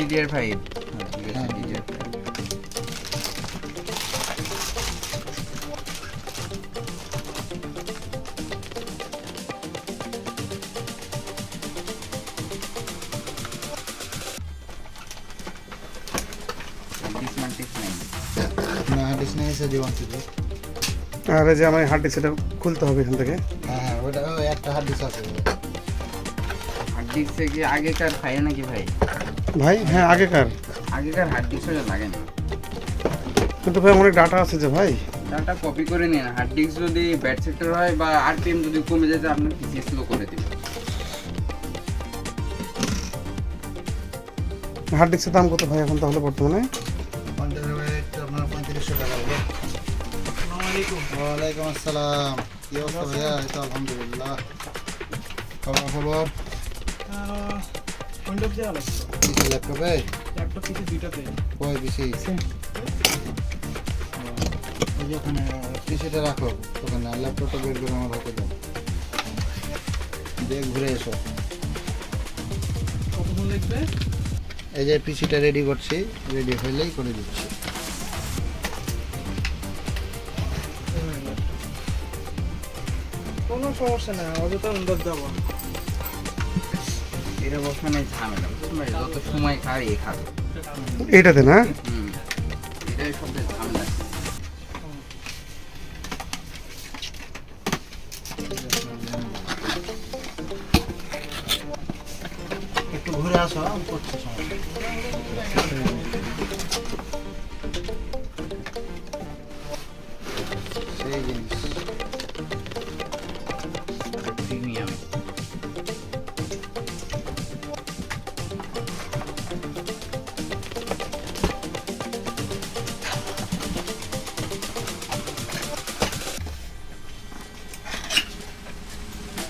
DDR five ঠিক আছে। DDR five আর যে আমার হার্ড ডিস্ক সেটা খুলতে হবে এখান থেকে। হ্যাঁ হ্যাঁ ওটা ওই একটা হার্ড ডিস্ক আছে। হার্ড ডিস্কে কি আগেকার ফাইল নাকি ভাই? ভাই হ্যাঁ আগেকার। আগেকার হার্ড ডিস্ক লাগে না। কিন্তু ভাই অনেক ডাটা আছে যে ভাই। ডাটা কপি করে নিন হার্ড ডিস্ক যদি ব্যাট সেক্টর হয় বা আরপিএম যদি কমে যায় তাহলে আপনার পিসি স্লো করে দিবে হার্ড ডিস্কের দাম কত ভাই এখন তাহলে বর্তমানে? আপনার পঁয়ত্রিশশো টাকা হবে ওয়ালাইকুম আসসালাম। কি অবস্থা ভাইয়া? এই তো আলহামদুলিল্লাহ। খবর খবর উইন্ডোজ দেওয়া লাগতো ল্যাপটপে ল্যাপটপ কিছু দুইটাতে কয় বেশি ওখানে পিসিটা রাখো। ওখানে ল্যাপটপটা বের করে আমার হাতে দাও। দিয়ে ঘুরে এসো। কতক্ষণ লাগবে? এই যে পিসিটা রেডি করছি। রেডি হইলেই করে দিচ্ছি। কোনো সমস্যা না অযথা উইন্ডোজ দেবো এটা বসানোই ঝামেলা যত সময় খায় এ খাবে। এটাতে না? হুম এটাই সবচেয়ে ঝামেলা। একটু ঘুরে আসো করছি।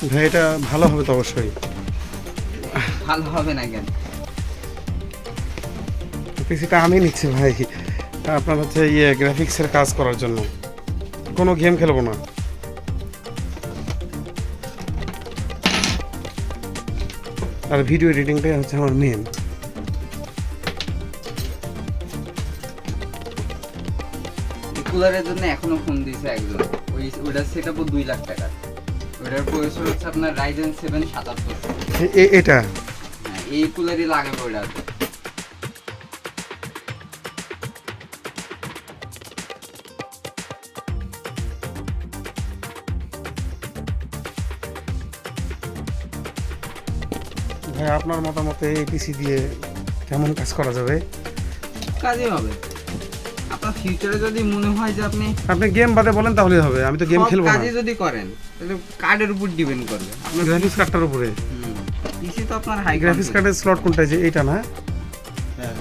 ভাই এটা ভালো হবে তো অবশ্যই। ভালো হবে না কেন? পিসিটা আমি নিচ্ছি ভাই। আপনার হচ্ছে ইয়ে গ্রাফিক্সের কাজ করার জন্য। কোনো গেম খেলব না। আর ভিডিও এডিটিংটাই হচ্ছে আমার মেন কুলারের জন্য এখনও ফোন দিয়েছে একজন। ওই ওটার সেট আপও দুই লাখ টাকা ওটার প্রসেসর হচ্ছে আপনার রাইজেন সেভেন সাতাত্তর এটা? হ্যাঁ এই কুলারই লাগাবে ওটা ভাই আপনার মতামতে এই পিসি দিয়ে কেমন কাজ করা যাবে? কাজই হবে। ফিউচারে যদি মনে হয় যে আপনি আপনি গেম বাদে বলেন তাহলে হবে আমি তো গেম খেলব না। কাজে যদি করেন তাহলে কার্ডের উপর ডিপেন্ড করবে। আপনার গ্রাফিক্স কার্ডটার উপরে। পিসি তো আপনার হাই গ্রাফিক্স কার্ডের স্লট কোনটা যে এইটা না? হ্যাঁ।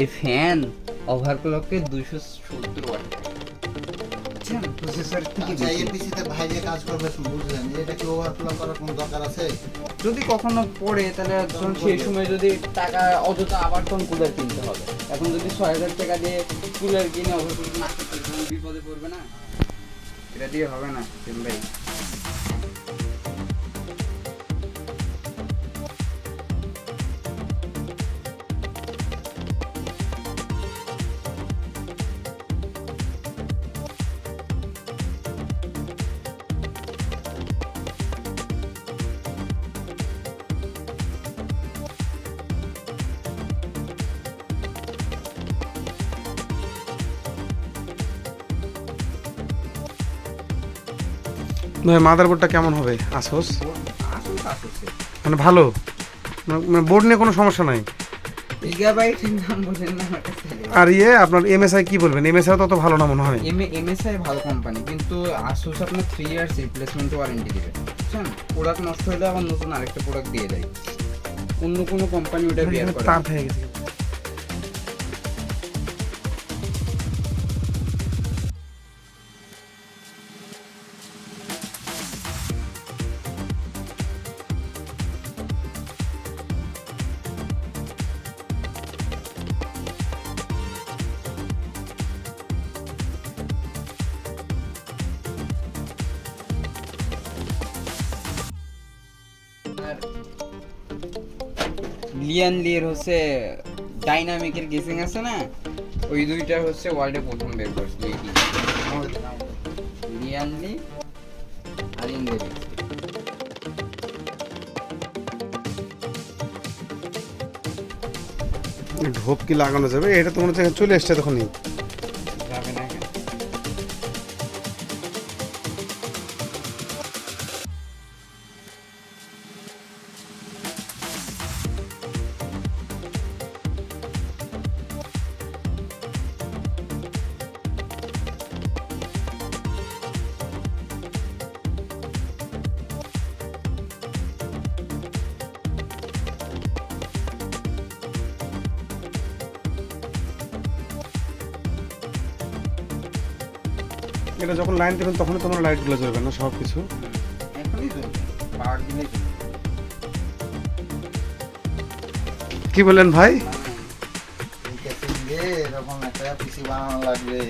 এই ফ্যান ওভারক্লকে দুইশো সত্তর ওয়াট প্রসেসর আচ্ছা এই পিসিতে ভাই যে কাজ করবে বুঝলেন এটা কি ওভারফ্লো করার কোনো দরকার আছে? যদি কখনো পড়ে তাহলে তখন সেই সময় যদি টাকা অযথা আবার তখন কুলার কিনতে হবে। এখন যদি ছয় হাজার টাকা দিয়ে কুলার কিনে না করতে বিপদে পড়বে না? এটা দিয়ে হবে না ভাই। মাদারবোর্ডটা কেমন হবে? আসোস মানে ভালো? মানে বোর্ড নিয়ে কোনো সমস্যা নাই? আর ইয়ে আপনার এমএসআই কি বলবেন? এমএসআই তত ভালো না মনে হয়। এম এমএসআই ভালো কোম্পানি কিন্তু আসুস আপনার থ্রি ইয়ার্স রিপ্লেসমেন্ট ওয়ারেন্টি দিবে। বুঝছেন? প্রোডাক্ট নষ্ট হলে আবার নতুন আরেকটা প্রোডাক্ট দিয়ে দেয়। অন্য কোনো কোম্পানি ওটা বিয়ার করে হয়ে গেছে। আর লিয়ান লির হচ্ছে ডাইনামিকের গেসিং আছে না? ওই দুইটা হচ্ছে ওয়ার্ল্ডে প্রথম বের করছে লিয়ান লি আর ইন্দ্রিস ঢোপ কি লাগানো যাবে? এটা তো মনে হচ্ছে চলে এসছে তখনই এটা যখন লাইন দেবেন তখন তোমার লাইটগুলো জ্বলবে না সব কিছু কি? বলেন ভাই? একটা পিসি লাগবে।